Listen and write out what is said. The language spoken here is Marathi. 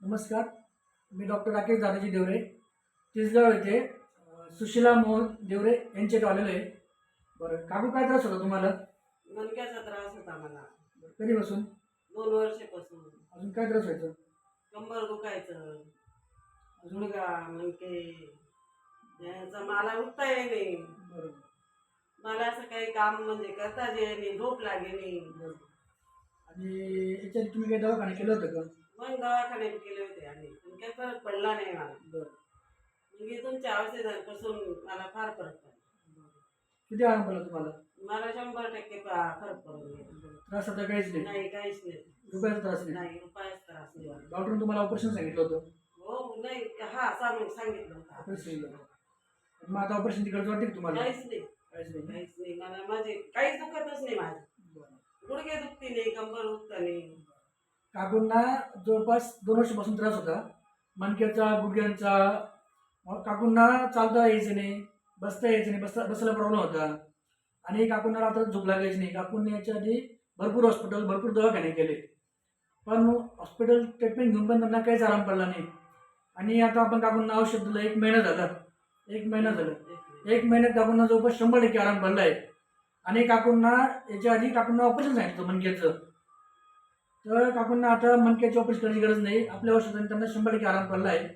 नमस्कार मी डॉक्टर राकेश दादाजी देवरे तिसगाव येथे सुशिला मोहन देवरे यांच्याकडे आलेलो आहे. बरं काकू काय त्रास होता तुम्हाला? मणक्याचा त्रास होता मला. कधीपासून? दोन वर्षापासून. अजून काय त्रास व्हायचं? कंबर दुखायचं. गुडगा मणके याचा मला उठता येई नाही बरं. मला असं काही काम म्हणजे करता येई नाही झोप लागे नाही बरं. आणि याच्यात तुम्ही काही दवाखाने केलं होतं का? मग दवाखान्यात गेले होते आणि पण काही फरक पडला नाही मला बरं. हे तुमच्या औषधांपासून मला फार फरक पडला. किती आराम पडला तुम्हाला? मला शंभर टक्के फा- फरक पडून गेला. त्रास आता काहीच नाही? नाही काहीच नाही. रुपयाचा त्रास नाही? नाही रुपयाच त्रास नाही. मला. डॉक्टरने तुम्हाला ऑपरेशन सांगितलं होतं? हो नाही हा सांग सांगितलं होतं. ऑपरेशन मग आता ऑपरेशन तिकडचं वाटते का तुम्हाला? काहीच नाही. काहीच नाही काहीच नाही. मला माझे काहीच दुखतच नाही माझे बरं. नाही कंबर नाही? काकूंना जवळपास दोन वर्षापासून त्रास होता. मणक्याचा गुडघ्यांचा. मग काकूंना चालता यायचं नाही बसता यायचं नाही बसता बसायला प्रॉब्लेम होता. आणि काकूंना रात्र झोप लागायची नाही. काकूंनी याच्या आधी भरपूर हॉस्पिटल भरपूर दवाखाने केले. पण हॉस्पिटल ट्रीटमेंट घेऊन पण त्यांना काहीच आराम पडला नाही. आणि आता आपण काकूंना औषध दिलं एक महिना झाला. एक महिना झालं. एक महिन्यात काकूंना जवळपास शंभर टक्के आराम पडला आहे आणि काकूंना याच्या आधी काकूंना ऑपरेशन सांगितलं मनक्याचं तर काकूंना आता मणक्याची ऑपरेशन करायची गरज नाही. आपल्या औषधाने त्यांना शंभर टक्के आराम पडला आहे